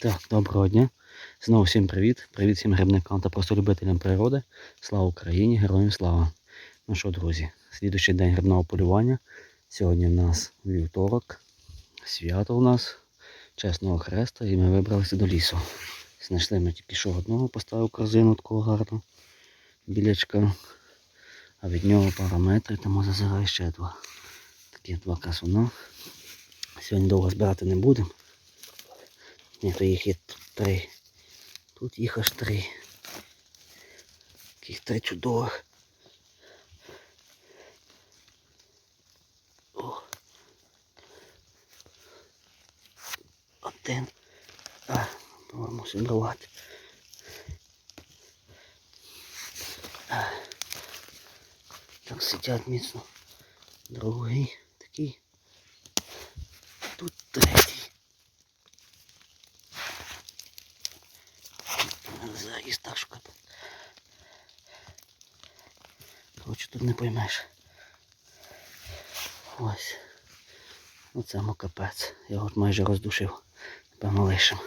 Так, доброго дня. Знову всім привіт. Привіт всім грибникам та просто любителям природи. Слава Україні, героям слава. Ну що, друзі, слідуючий день грибного полювання. Сьогодні у нас вівторок. Свято у нас чесного хреста і ми вибралися до лісу. Знайшли ми тільки що одного, поставив корзину такого гарного білячка. А від нього пара метрів, тому зазирає ще два. Такі два красуна. Сьогодні довго збирати не будемо. Ні, то їх є три. Тут їх аж три. Таких три чудових. О. Один. А, мусимо брати. А. Так сидять міцно. Другий такий. Тут третій. Заїзд так шукати. Коротше, тут не поймеш. Ось. Оце му капець. Я його майже роздушив. Напевно лишим.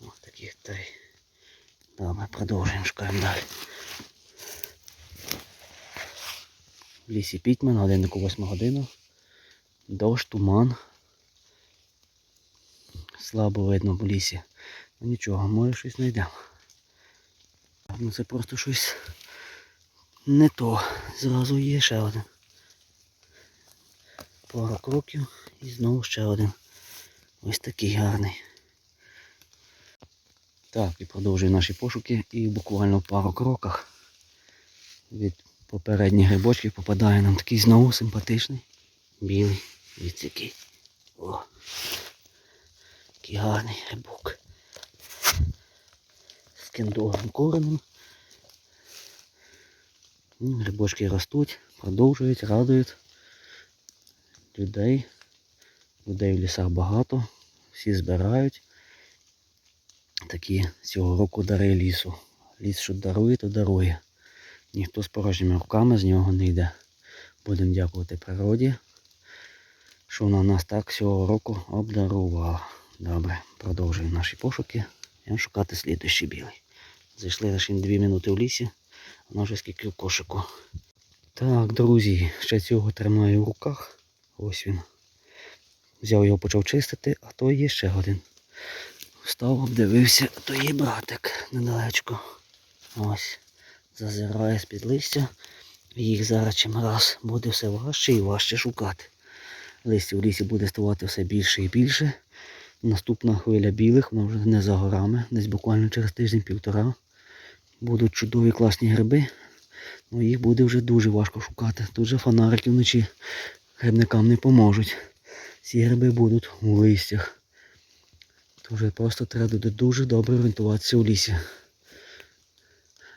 Ось таких три. Добре, продовжуємо, шукаємо далі. В лісі Пітьман, годиннику 8 годину. Дощ, туман. Слабо видно в лісі. Ну нічого, може щось знайдемо. Ну це просто щось не то. Зразу є ще один. Пару кроків і знову ще один. Ось такий гарний. Так, і продовжую наші пошуки і буквально в пару кроках від попередніх грибочків попадає нам такий знову симпатичний. Білий. Від який. О! Такий гарний грибок. З кендовим коренем. Грибочки ростуть, продовжують, радують людей. Людей в лісах багато, всі збирають. Такі цього року дари лісу. Ліс, що дарує, то дарує. Ніхто з порожніми руками з нього не йде. Будемо дякувати природі, що вона нас так цього року обдарувала. Добре, продовжуємо наші пошуки. Йдемо шукати слідущий білий. Зайшли лише дві минути в лісі, воно вже скільки в кошику. Так, друзі, ще цього тримаю в руках. Ось він. Взяв його, почав чистити, а то є ще один. Встав, обдивився, а то є братик недалечко. Ось. Зазирає з-під листя. Їх зараз чим раз буде все важче і важче шукати. Листя в лісі буде ставати все більше і більше. Наступна хвиля білих, вже не за горами, десь буквально через тиждень-півтора. Будуть чудові класні гриби. Ну їх буде вже дуже важко шукати. Тут же фонарики вночі грибникам не поможуть. Ці гриби будуть у листях. Тут вже просто треба дуже добре орієнтуватися у лісі.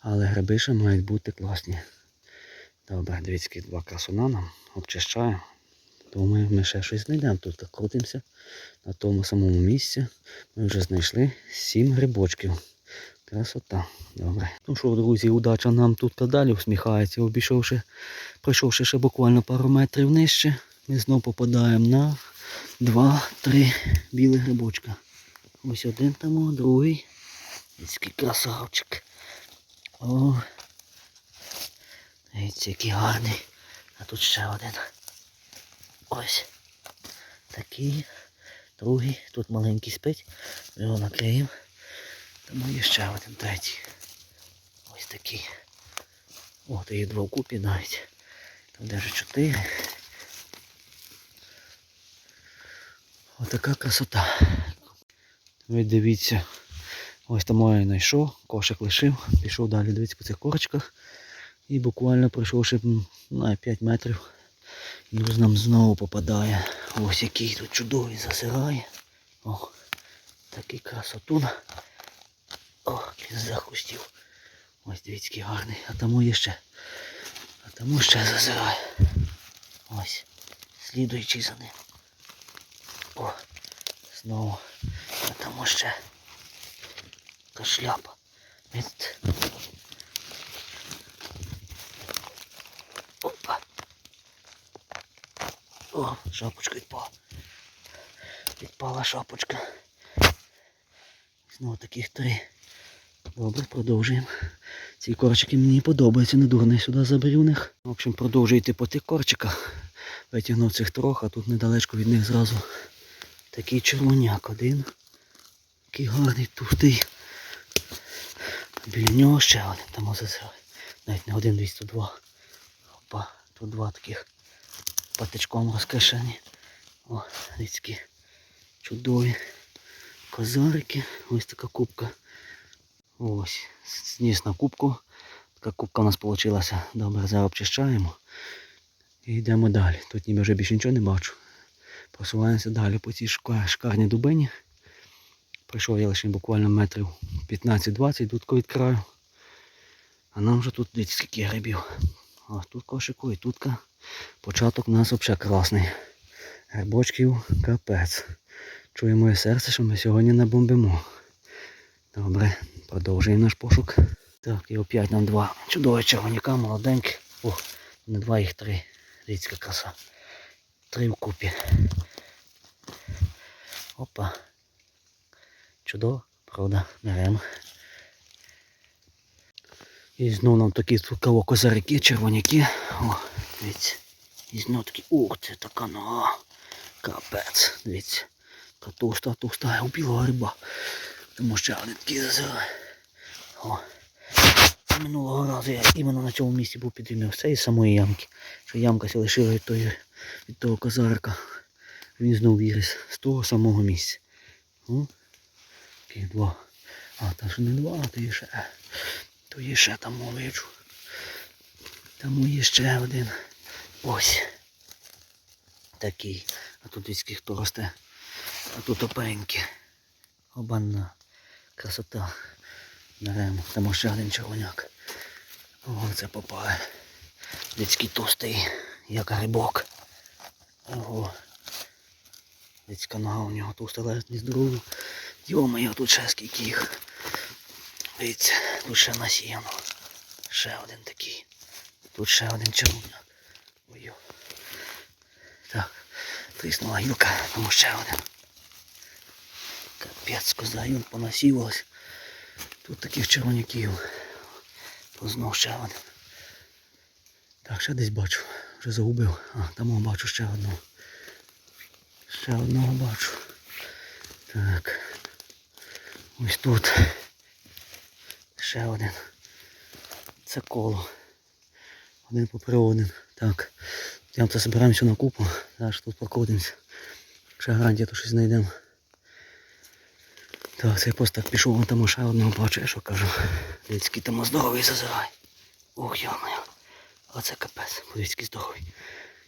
Але гриби ще мають бути класні. Добре, дивіться, два красуна нам обчищаємо. Думаю, ми ще щось знайдемо. Тут крутимося на тому самому місці. Ми вже знайшли сім грибочків. Красота. Добре. Ну що, друзі, удача нам тут та усміхається. Обійшовши, пройшовши ще буквально пару метрів нижче, ми знову попадаємо на два-три білих грибочка. Ось один там, другий. Який красавчик. О, дивіться, який гарний. А тут ще один. Ось. Такий. Другий. Тут маленький спить. Ми його накриємо. Тому є ще один третій. Ось такий. О, то два вкупі навіть. Там даже чотири. Отака красота. Ви дивіться. Ось там я знайшов, кошик лишив, пішов далі, дивіться по цих корочках. І буквально пройшовши на 5 метрів, юз нам знову попадає. Ось який тут чудовий засирає. О, такий красотун. Він захустів. Ось дивіться, який гарний. А тому є ще. А тому ще зазирає. Ось. Слідуючий за ним. О, знову. А тому ще. Така шляпа. Від... Опа. О, шапочка відпала. Відпала шапочка. Знову таких три. Добре, продовжуємо. Ці корчики мені подобаються, не дурний сюди заберу них. В общем, продовжую йти по тих корчиках. Витягнув цих трох, а тут недалечко від них зразу такий червоняк один. Такий гарний, товстий. Біля нього ще один, там озазирай. Навіть не один, двісті два. Опа, тут два таких патичком розкашені. О, рідські чудові козарики. Ось така кубка. Ось, зніс на кубку. Така кубка у нас вийшла. Добре, зараз обчищаємо. І йдемо далі. Тут ніби вже більше нічого не бачу. Просуваємося далі по цій шикарній дубині. Прийшов я лише буквально метрів 15-20 тут від краю. А нам вже тут дивіться скільки грибів. Ось тут кошику і тутка. початок у нас взагалі красний. Грибочків капець. Чує моє серце, що ми сьогодні не бомбимо. Добре, продовжуємо наш пошук. Так, і опять нам два чудові червоняка, молоденькі. О, не два, їх три. Дивіться, краса. Три вкупі. Опа. Чудово, правда, беремо. І знову нам такі цукаво козарики, червоняки. О, дивіться. І знову такі, ух, це така нога. Капець, дивіться. Така товста, товста, у білого гриба. Тому що один такий. Минулого разу я іменно на цьому місці був підіймав з цієї самої ямки. Що ямка лишила від, тої, від того козарика. Він знову виріс з того самого місця. О, такі два. А, та ж не два, а то є ще. То є ще там моличу. Там є ще один. Ось. Такий. А тут віський хто росте. А тут опеньки. Обана. Красота. Беремо. Там ще один червоняк. О, це попали. Людський товстий, як грибок. Ого. Людська нога у нього товста, але не здорова. Йо-моє, тут ще скільки їх. Дивіться, тут ще насіяно. Ще один такий. Тут ще один червоняк. Ой. Так, тріснула гілка, тому ще один. Капець, коза, понасівалась. Тут таких червоняків. Тут знов ще один. Так, ще десь бачу. Вже загубив. А, там бачу ще одного. Ще одного бачу. Так. Ось тут. Ще один. Це коло. Один попри один. Так. Йдемо це збираємося на купу. Зараз тут покрутимося. Ще гарантія, то щось знайдемо. Так, це я просто так пішов, вон там ще одного бачу, я що кажу. Людський там здоровий зазирай. Ух, йомаю. Оце капець, людський здоровий.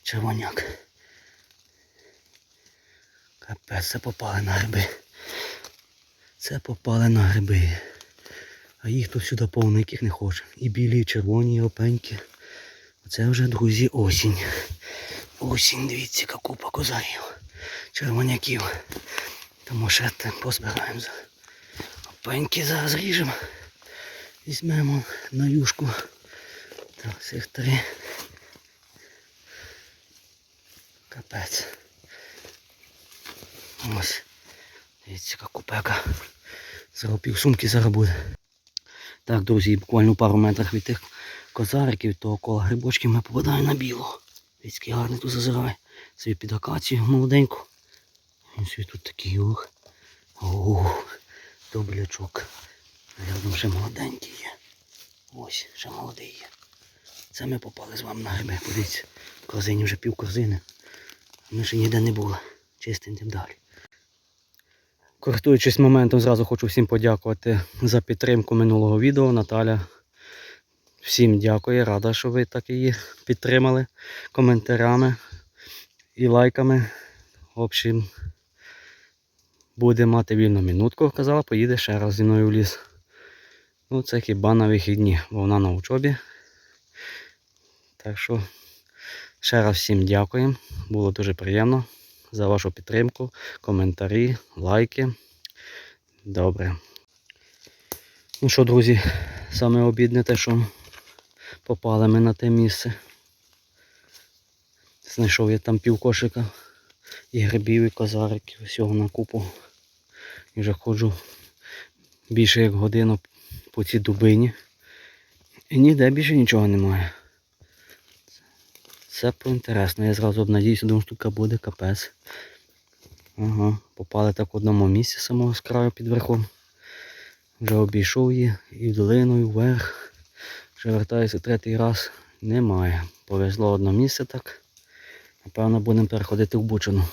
Червоняк. Капець, це попали на гриби. Це попали на гриби. А їх тут сюди повно, яких не хоче. І білі, і червоні, і опеньки. Оце вже, друзі, осінь. Осінь, дивіться, яка купа козарів. Червоняків. Тому ще те позбираємо. за- Опеньки зараз ріжемо. Візьмемо на юшку. Так, цих три. Капець. Ось. Дивіться, яка купека. Зараз сумки зараз буде. Так, друзі, буквально пару метрах від тих козариків, того кола грибочки ми попадаємо на білу. Дивіться, який гарний тут зазирає. Собі під акацію молоденьку. Собі тут такий ух. Ух, доблячок. Рядом ще молоденький є. Ось, ще молодий є. Це ми попали з вами на гриби. Подивіться, корзині вже пів корзини. Ми ще ніде не були. Чистим тим далі. Користуючись моментом, зразу хочу всім подякувати за підтримку минулого відео. Наталя. Всім дякую, рада, що ви так її підтримали коментарями і лайками. В общем, буде мати вільну минутку, казала, поїде ще раз зі мною в ліс. Ну, це хіба на вихідні, бо вона на учобі. Так що ще раз всім дякуємо. Було дуже приємно за вашу підтримку, коментарі, лайки. Добре. Ну що, друзі, саме обідне те, що попали ми на те місце. Знайшов я там пів кошика і грибів, і козариків, всього на купу. І вже ходжу більше як годину по цій дубині. І ніде більше нічого немає. Це поінтересно. Я зразу обнадіюся, думаю, що тут буде капець. Ага, попали так в одному місці самого з краю під верхом. Вже обійшов її і долиною вверх. Вже вертаюся третій раз. Немає. Повезло одне місце так. Напевно, будемо переходити в Бучину.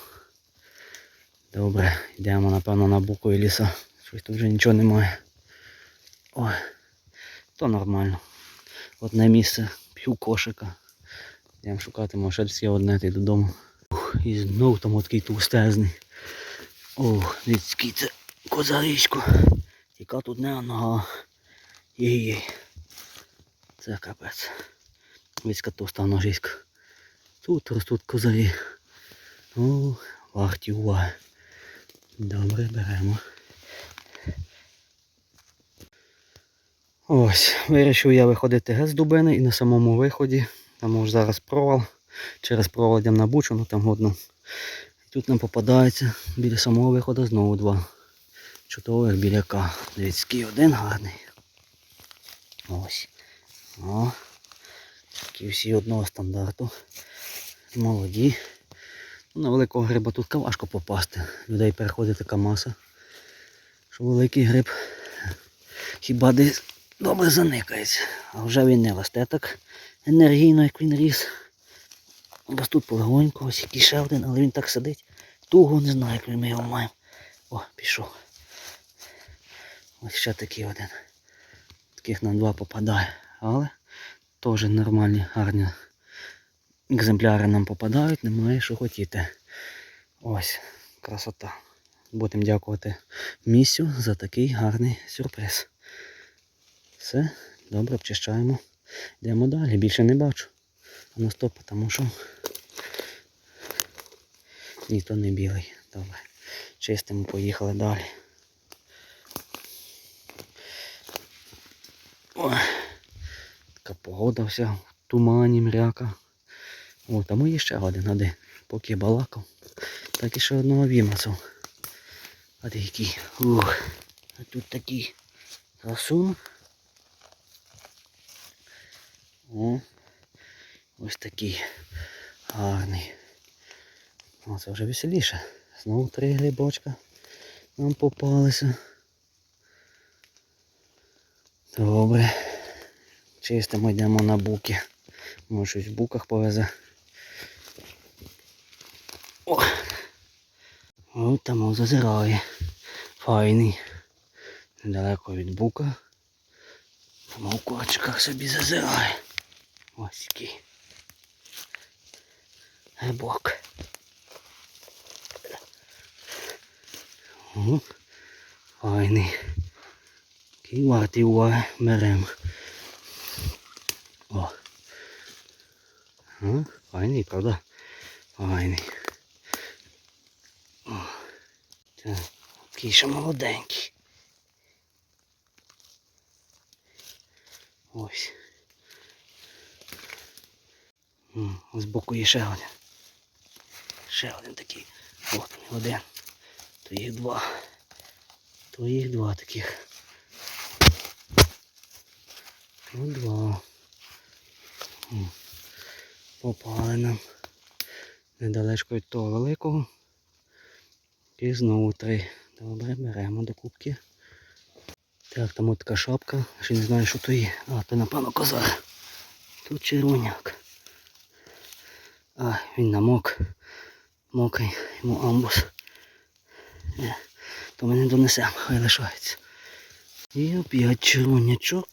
Добре, йдемо, напевно, на букові ліса. Щось тут вже нічого немає. Ой, то нормально. Одне місце, п'ю кошика. Йдемо шукати, може десь одне й додому. Ух, і знов там такий товстезний. Ох, який це козарічко. Яка тут не нога. Єй-єй. Це капець. Віська товста ножиська. Тут ростуть козарі. О, варті уваги. Добре, беремо. Ось, вирішив я виходити геть з дубини і на самому виході, там може зараз провал, через провал на бучу, ну там годно. Тут нам попадається біля самого виходу знову два чудових біляка. Дивіться, який один гарний. Ось. О. Такі всі одного стандарту. Молоді. На великого гриба тут важко попасти. Людей переходить така маса. Що великий гриб хіба десь добре заникається. А вже він не росте так енергійно, як він ріс. Ось тут полегонько, ось який ще один, але він так сидить. Туго не знаю, як ми його маємо. О, пішов. Ось ще такий один. Таких на два попадає. Але теж нормальні, гарні екземпляри нам попадають, немає що хотіти. Ось, красота. Будемо дякувати місцю за такий гарний сюрприз. Все, добре, обчищаємо. Йдемо далі, більше не бачу. А ну стоп, тому що ні, то не білий. Добре. Чистимо, поїхали далі. Ой, така погода вся, в тумані, мряка. О, там є ще один, один. Поки балакав, так і ще одного вімацав. А ти який. Ух, а тут такий красун. О, ось такий гарний. О, це вже веселіше. Знову три грибочка нам попалися. Добре. Чистимо, йдемо на буки. Може щось в буках повезе. О! От там зазирає. Файний. Недалеко від бука. Там у корчиках собі зазирає. Ось який. Грибок. О, файний. Який вартий уваги беремо. О. Файний, правда? Файний. О. Так, ще молоденький. Ось. М, Збоку є ще один. Ще один такий. От він один. То їх два. То їх два таких. То два. Попали нам. Недалечко від того великого. І знову три. Добре, беремо до кубки. Так, там от така шапка. Ще не знаю, що то є. А, то напевно козар. Тут червоняк. А, він намок. Мокрий, йому амбус. Е, то ми не донесемо, хай лишається. І опять червонячок.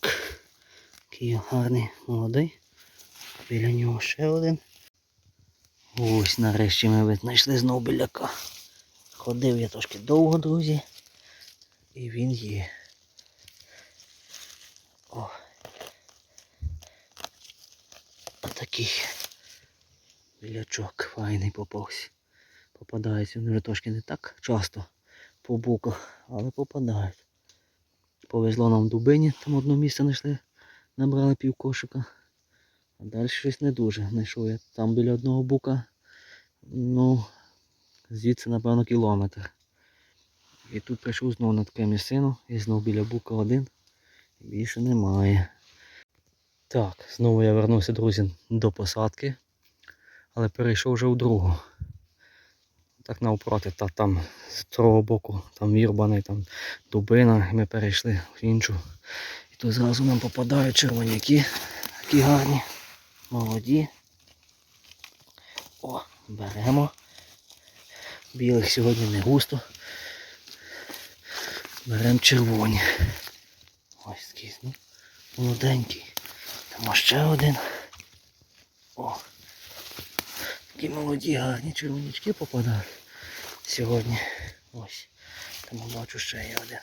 Такий гарний молодий. Біля нього ще один. Ось нарешті ми знайшли знову біляка. Ходив я трошки довго, друзі. І він є. О. Отакий білячок файний попався. Попадається, вони вже трошки не так часто по боках, але попадають. Повезло нам в дубині, там одне місце знайшли, набрали пів кошика. А далі щось не дуже. Знайшов я там біля одного бука ну, звідси, напевно, кілометр. І тут прийшов знову на таке місцину і знову біля бука один. Більше немає. Так, знову я вернувся, друзі, до посадки, але перейшов вже у другу. Так навпроти, та там з того боку, там вірбаний, там дубина, і ми перейшли в іншу. І тут зразу нам попадають червоняки, такі гарні, молоді. О, беремо. Білих сьогодні не густо. Беремо червоні. Ось такий, ну, молоденький. Там ще один. О. Такі молоді гарні червонячки попадають сьогодні. Ось. Там бачу ще є один.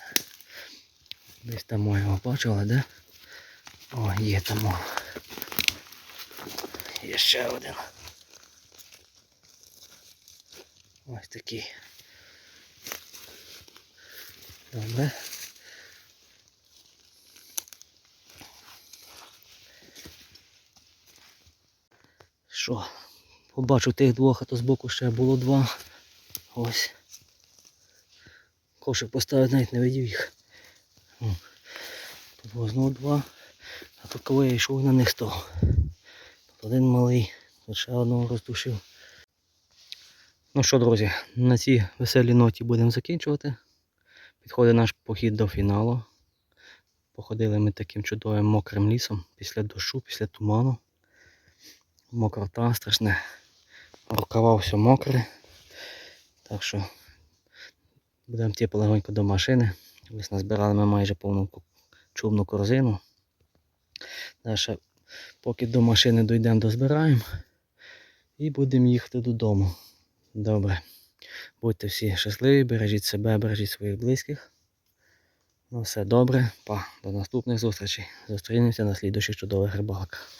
Десь там я його бачив, де? О, є там. Є ще один. Ось такий. Добре. Що? Побачу тих двох, а то збоку ще було два. Ось. Кошик поставити навіть не видів їх. Тут знову два. А тут коли я йшов на них з. Тут один малий, тут ще одного роздушив. Ну що, друзі, на цій веселій ноті будемо закінчувати. Підходить наш похід до фіналу. Походили ми таким чудовим мокрим лісом після дощу, після туману. Мокрота страшне. Рукава все мокре. Так що будемо йти полегонько до машини. Ось назбирали ми майже повну чубну корзину. Далі, поки до машини дійдемо, дозбираємо і будемо їхати додому. Добре. Будьте всі щасливі, бережіть себе, бережіть своїх близьких. Ну все добре, па, до наступних зустрічей. Зустрінемося на слідуючих чудових рибалках.